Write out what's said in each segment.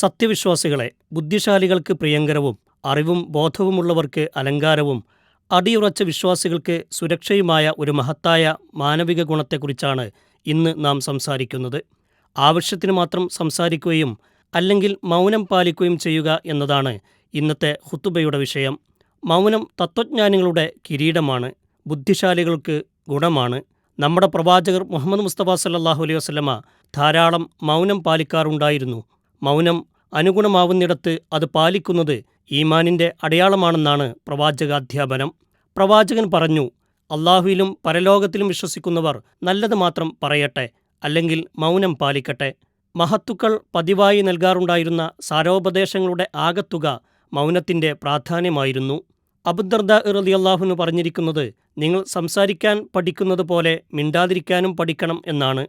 സത്യവിശ്വാസികളെ ബുദ്ധിശാലികൾക്ക് പ്രിയങ്കരവും അറിവും ബോധവുമുള്ളവർക്ക് അലങ്കാരവും അടിയുറച്ച വിശ്വാസികൾക്ക് സുരക്ഷയുമായ ഒരു മഹത്തായ മാനവിക ഗുണത്തെക്കുറിച്ചാണ് ഇന്ന് നാം സംസാരിക്കുന്നത്. ആവശ്യത്തിന് മാത്രം സംസാരിക്കുകയും അല്ലെങ്കിൽ മൗനം പാലിക്കുകയും ചെയ്യുക എന്നതാണ് ഇന്നത്തെ ഹുത്തുബയുടെ വിഷയം. മൗനം തത്വജ്ഞാനികളുടെ കിരീടമാണ് ബുദ്ധിശാലികൾക്ക് ഗുണമാണ്. നമ്മുടെ പ്രവാചകർ മുഹമ്മദ് മുസ്തഫ സല്ലാഹു അലൈഹി വസ്ലമ ധാരാളം മൗനം പാലിക്കാറുണ്ടായിരുന്നു. മൗനം അനുഗുണമാവുന്നിടത്ത് അത് പാലിക്കുന്നത് ഈമാനിന്റെ അടയാളമാണെന്നാണ് പ്രവാചക പ്രവാചകാധ്യാപനം. പ്രവാചകൻ പറഞ്ഞു അള്ളാഹുവിലും പരലോകത്തിലും വിശ്വസിക്കുന്നവർ നല്ലത് മാത്രം പറയട്ടെ അല്ലെങ്കിൽ മൗനം പാലിക്കട്ടെ. മഹത്തുക്കൾ പതിവായി നൽകാറുണ്ടായിരുന്ന സാരോപദേശങ്ങളുടെ ആകത്തുക മൗനത്തിന്റെ പ്രാധാന്യമായിരുന്നു. അബുദർദ ഇറലി അള്ളാഹുന് പറഞ്ഞിരിക്കുന്നത് നിങ്ങൾ സംസാരിക്കാൻ പഠിക്കുന്നത് പോലെ മിണ്ടാതിരിക്കാനും പഠിക്കണം എന്നാണ്.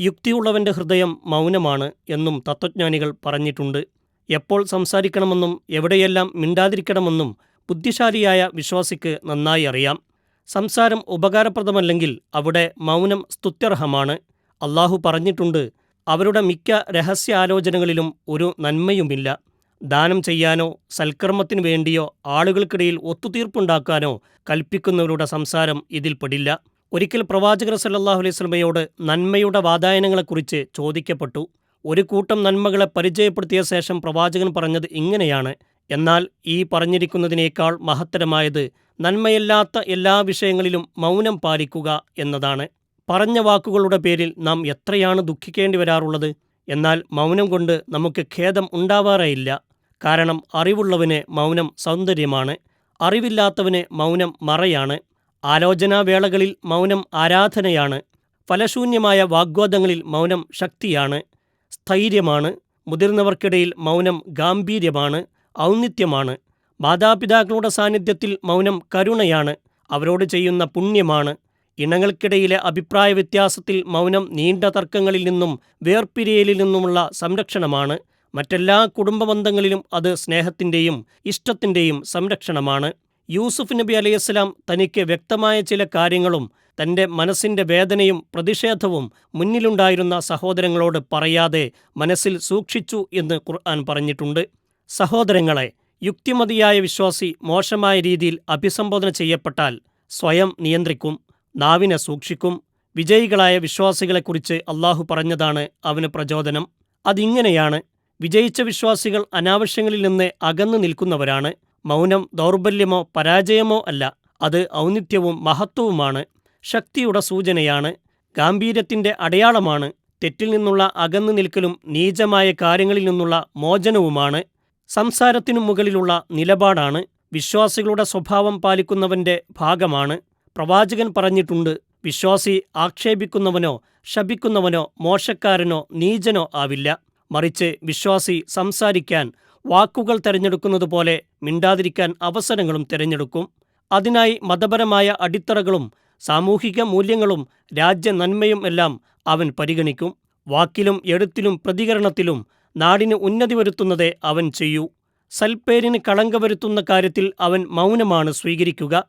യുക്തിയുള്ളവന്റെ ഹൃദയം മൗനമാണ് എന്നും തത്വജ്ഞാനികൾ പറഞ്ഞിട്ടുണ്ട്. എപ്പോൾ സംസാരിക്കണമെന്നും എവിടെയെല്ലാം മിണ്ടാതിരിക്കണമെന്നും ബുദ്ധിശാലിയായ വിശ്വാസിക്ക് നന്നായി അറിയാം. സംസാരം ഉപകാരപ്രദമല്ലെങ്കിൽ അവിടെ മൗനം സ്തുത്യർഹമാണ്. അള്ളാഹു പറഞ്ഞിട്ടുണ്ട് അവരുടെ മിക്ക രഹസ്യാലോചനകളിലും ഒരു നന്മയുമില്ല. ദാനം ചെയ്യാനോ സൽക്കർമ്മത്തിനു വേണ്ടിയോ ആളുകൾക്കിടയിൽ ഒത്തുതീർപ്പുണ്ടാക്കാനോ കൽപ്പിക്കുന്നവരുടെ സംസാരം ഇതിൽപ്പെടില്ല ഒരിക്കൽ പ്രവാചകർ സല്ലാഹു അലൈഹി സ്വലമയോട് നന്മയുടെ വാതായനങ്ങളെക്കുറിച്ച് ചോദിക്കപ്പെട്ടു. ഒരു കൂട്ടം നന്മകളെ പരിചയപ്പെടുത്തിയ ശേഷം പ്രവാചകൻ പറഞ്ഞത് ഇങ്ങനെയാണ്. എന്നാൽ ഈ പറഞ്ഞിരിക്കുന്നതിനേക്കാൾ മഹത്തരമായത് നന്മയല്ലാത്ത എല്ലാ വിഷയങ്ങളിലും മൗനം പാലിക്കുക എന്നതാണ്. പറഞ്ഞ വാക്കുകളുടെ പേരിൽ നാം എത്രയാണ് ദുഃഖിക്കേണ്ടി വരാറുള്ളത്? എന്നാൽ മൗനം കൊണ്ട് നമുക്ക് ഖേദം ഉണ്ടാവാറേയില്ല. കാരണം അറിവുള്ളവന് മൗനം സൗന്ദര്യമാണ്. അറിവില്ലാത്തവന് മൗനം മറയാണ്. ആലോചനാവേളകളിൽ മൗനം ആരാധനയാണ്. ഫലശൂന്യമായ വാഗ്വാദങ്ങളിൽ മൗനം ശക്തിയാണ്. സ്ഥൈര്യമാണ്. മുതിർന്നവർക്കിടയിൽ മൗനം ഗാംഭീര്യമാണ്. ഔന്നിത്യമാണ്. മാതാപിതാക്കളുടെ സാന്നിധ്യത്തിൽ മൗനം കരുണയാണ്. അവരോട് ചെയ്യുന്ന പുണ്യമാണ്. ഇണങ്ങൾക്കിടയിലെ അഭിപ്രായ വ്യത്യാസത്തിൽ മൗനം നീണ്ട തർക്കങ്ങളിൽ നിന്നും വേർപിരിയലിൽ നിന്നുമുള്ള സംരക്ഷണമാണ്. മറ്റെല്ലാ കുടുംബബന്ധങ്ങളിലും അത് സ്നേഹത്തിന്റെയും ഇഷ്ടത്തിന്റെയും സംരക്ഷണമാണ്. യൂസുഫ് നബി അലൈഹിസ്സലാം തനിക്ക് വ്യക്തമായ ചില കാര്യങ്ങളും തന്റെ മനസ്സിന്റെ വേദനയും പ്രതിഷേധവും മുന്നിലുണ്ടായിരുന്ന സഹോദരങ്ങളോട് പറയാതെ മനസ്സിൽ സൂക്ഷിച്ചു എന്ന് ഖുർആൻ പറഞ്ഞിട്ടുണ്ട്. സഹോദരങ്ങളെ യുക്തിമതിയായ വിശ്വാസി മോശമായ രീതിയിൽ അഭിസംബോധന ചെയ്യപ്പെട്ടാൽ സ്വയം നിയന്ത്രിക്കും നാവിനെ സൂക്ഷിക്കും. വിജയികളായ വിശ്വാസികളെക്കുറിച്ച് അള്ളാഹു പറഞ്ഞതാണ് അവന് പ്രചോദനം. അതിങ്ങനെയാണ് വിജയിച്ച വിശ്വാസികൾ അനാവശ്യങ്ങളിൽ നിന്ന് അകന്നു നിൽക്കുന്നവരാണ്. മൗനം ദൗർബല്യമോ പരാജയമോ അല്ല. അത് ഔന്നിത്യവും മഹത്വവുമാണ്. ശക്തിയുടെ സൂചനയാണ്. ഗാംഭീര്യത്തിന്റെ അടയാളമാണ്. തെറ്റിൽ നിന്നുള്ള അകന്നു നിൽക്കലും നീചമായ കാര്യങ്ങളിൽ നിന്നുള്ള മോചനവുമാണ്. സംസാരത്തിനു മുകളിലുള്ള നിലപാടാണ്. വിശ്വാസികളുടെ സ്വഭാവം പാലിക്കുന്നവന്റെ ഭാഗമാണ്. പ്രവാചകൻ പറഞ്ഞിട്ടുണ്ട് വിശ്വാസി ആക്ഷേപിക്കുന്നവനോ ശപിക്കുന്നവനോ മോശക്കാരനോ നീചനോ ആവില്ല. മറിച്ച് വിശ്വാസി സംസാരിക്കാൻ വാക്കുകൾ തിരഞ്ഞെടുക്കുന്നത് പോലെ മിണ്ടാതിരിക്കാൻ അവസരങ്ങളും തിരഞ്ഞെടുക്കും. അതിനായി മതപരമായ അടിത്തറകളും സാമൂഹിക മൂല്യങ്ങളും രാജ്യ നന്മയും എല്ലാം അവൻ പരിഗണിക്കും. വാക്കിലും എഴുത്തിലും പ്രതികരണത്തിലും നാടിന് ഉന്നതി വരുത്തുന്നതേ അവൻ ചെയ്യൂ. സൽപ്പേരിന് കളങ്ക വരുത്തുന്ന കാര്യത്തിൽ അവൻ മൗനമാണ് സ്വീകരിക്കുക.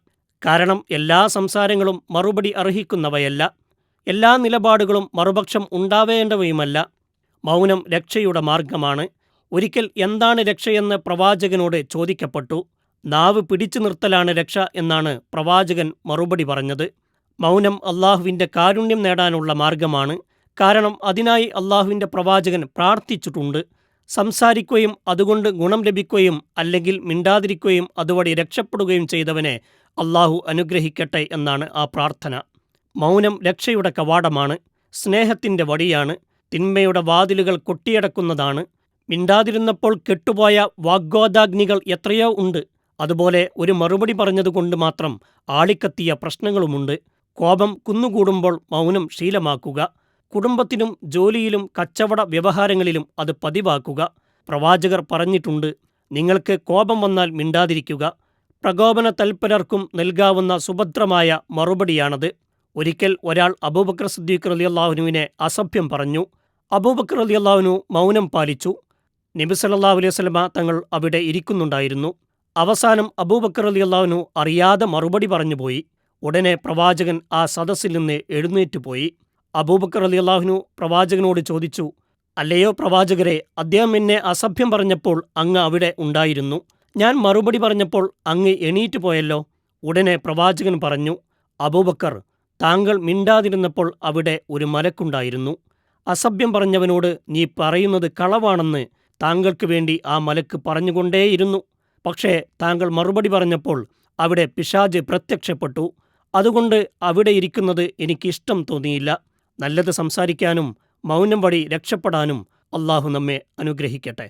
കാരണം എല്ലാ സംസാരങ്ങളും മറുപടി അർഹിക്കുന്നവയല്ല. എല്ലാ നിലപാടുകളും മറുപക്ഷം ഉണ്ടാവേണ്ടവയുമല്ല. മൗനം രക്ഷയുടെ മാർഗമാണ്. ഒരിക്കൽ എന്താണ് രക്ഷയെന്ന് പ്രവാചകനോട് ചോദിക്കപ്പെട്ടു. നാവ് പിടിച്ചു നിർത്തലാണ് രക്ഷ എന്നാണ് പ്രവാചകൻ മറുപടി പറഞ്ഞത്. മൗനം അള്ളാഹുവിന്റെ കാരുണ്യം നേടാനുള്ള മാർഗമാണ്. കാരണം അതിനായി അള്ളാഹുവിന്റെ പ്രവാചകൻ പ്രാർത്ഥിച്ചിട്ടുണ്ട്. സംസാരിക്കുകയും അതുകൊണ്ട് ഗുണം ലഭിക്കുകയും അല്ലെങ്കിൽ മിണ്ടാതിരിക്കുകയും അതുവഴി രക്ഷപ്പെടുകയും ചെയ്തവനെ അള്ളാഹു അനുഗ്രഹിക്കട്ടെ എന്നാണ് ആ പ്രാർത്ഥന. മൗനം രക്ഷയുടെ കവാടമാണ്. സ്നേഹത്തിന്റെ വടിയാണ് തിന്മയുടെ വാതിലുകൾ കൊട്ടിയടക്കുന്നതാണ്. മിണ്ടാതിരുന്നപ്പോൾ കെട്ടുപോയ വാഗ്വാദാഗ്നികൾ എത്രയോ ഉണ്ട്. അതുപോലെ ഒരു മറുപടി പറഞ്ഞതുകൊണ്ട് മാത്രം ആളിക്കത്തിയ പ്രശ്നങ്ങളുമുണ്ട്. കോപം കുന്നുകൂടുമ്പോൾ മൗനം ശീലമാക്കുക. കുടുംബത്തിലും ജോലിയിലും കച്ചവട വ്യവഹാരങ്ങളിലും അത് പതിവാക്കുക. പ്രവാചകർ പറഞ്ഞിട്ടുണ്ട് നിങ്ങൾക്ക് കോപം വന്നാൽ മിണ്ടാതിരിക്കുക. പ്രകോപന തൽപരർക്കും നൽകാവുന്ന സുഭദ്രമായ മറുപടിയാണത്. ഒരിക്കൽ ഒരാൾ അബൂബക്കർ സിദ്ദീഖ് റലിയല്ലാഹുനുവിനെ അസഭ്യം പറഞ്ഞു. അബൂബക്കർ റലിയല്ലാഹുനു മൗനം പാലിച്ചു. നബി സല്ലല്ലാഹു അലൈഹി സ്വലമ തങ്ങൾ അവിടെ ഇരിക്കുന്നുണ്ടായിരുന്നു. അവസാനം അബൂബക്കർ അലി അള്ളാഹുനു അറിയാതെ മറുപടി പറഞ്ഞുപോയി. ഉടനെ പ്രവാചകൻ ആ സദസ്സിൽ നിന്ന് എഴുന്നേറ്റുപോയി അബൂബക്കർ അലി അള്ളാഹുനു പ്രവാചകനോട് ചോദിച്ചു അല്ലയോ പ്രവാചകരെ അദ്ദേഹം എന്നെ അസഭ്യം പറഞ്ഞപ്പോൾ അങ്ങ് അവിടെ ഉണ്ടായിരുന്നു. ഞാൻ മറുപടി പറഞ്ഞപ്പോൾ അങ്ങ് എണീറ്റ് പോയല്ലോ. ഉടനെ പ്രവാചകൻ പറഞ്ഞു അബൂബക്കർ താങ്കൾ മിണ്ടാതിരുന്നപ്പോൾ അവിടെ ഒരു മലക്കുണ്ടായിരുന്നു. അസഭ്യം പറഞ്ഞവനോട് നീ പറയുന്നത് കളവാണെന്ന് താങ്കൾക്ക് വേണ്ടി ആ മലക്ക് പറഞ്ഞുകൊണ്ടേയിരുന്നു. പക്ഷേ താങ്കൾ മറുപടി പറഞ്ഞപ്പോൾ അവിടെ പിശാജ് പ്രത്യക്ഷപ്പെട്ടു. അതുകൊണ്ട് അവിടെ ഇരിക്കുന്നത് എനിക്കിഷ്ടം തോന്നിയില്ല. നല്ലത് സംസാരിക്കാനും മൗനം വഴി രക്ഷപ്പെടാനും അള്ളാഹു നമ്മെ അനുഗ്രഹിക്കട്ടെ.